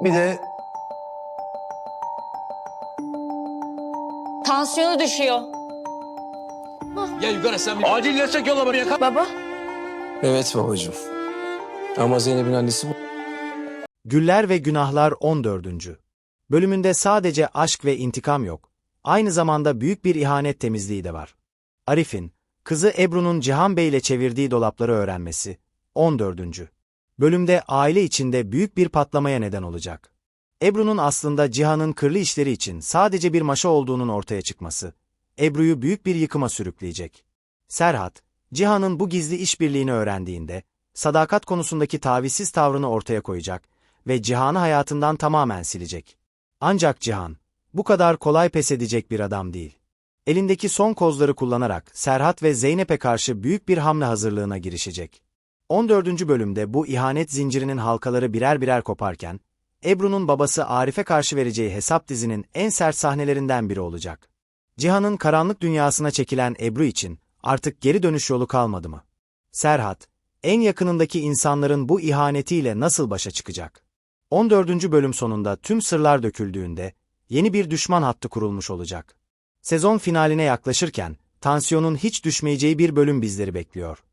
Bir de Tansiyonu düşüyor. Ya yukarı sen bir... Acil destek yolla buraya. Baba. evet babacığım. Ama Zeynep'in annesi bu. Güller ve Günahlar 14. Bölümünde sadece aşk ve intikam yok. Aynı zamanda büyük bir ihanet temizliği de var. Arif'in, kızı Ebru'nun Cihan Bey ile çevirdiği dolapları öğrenmesi. 14. Bölümde aile içinde büyük bir patlamaya neden olacak. Ebru'nun aslında Cihan'ın kırlı işleri için sadece bir maşa olduğunun ortaya çıkması. Ebru'yu büyük bir yıkıma sürükleyecek. Serhat, Cihan'ın bu gizli işbirliğini öğrendiğinde, sadakat konusundaki tavizsiz tavrını ortaya koyacak ve Cihan'ı hayatından tamamen silecek. Ancak Cihan, bu kadar kolay pes edecek bir adam değil. Elindeki son kozları kullanarak Serhat ve Zeynep'e karşı büyük bir hamle hazırlığına girişecek. 14. bölümde bu ihanet zincirinin halkaları birer birer koparken, Ebru'nun babası Arif'e karşı vereceği hesap dizinin en sert sahnelerinden biri olacak. Cihan'ın karanlık dünyasına çekilen Ebru için artık geri dönüş yolu kalmadı mı? Serhat, en yakınındaki insanların bu ihanetiyle nasıl başa çıkacak? 14. bölüm sonunda tüm sırlar döküldüğünde yeni bir düşman hattı kurulmuş olacak. Sezon finaline yaklaşırken tansiyonun hiç düşmeyeceği bir bölüm bizleri bekliyor.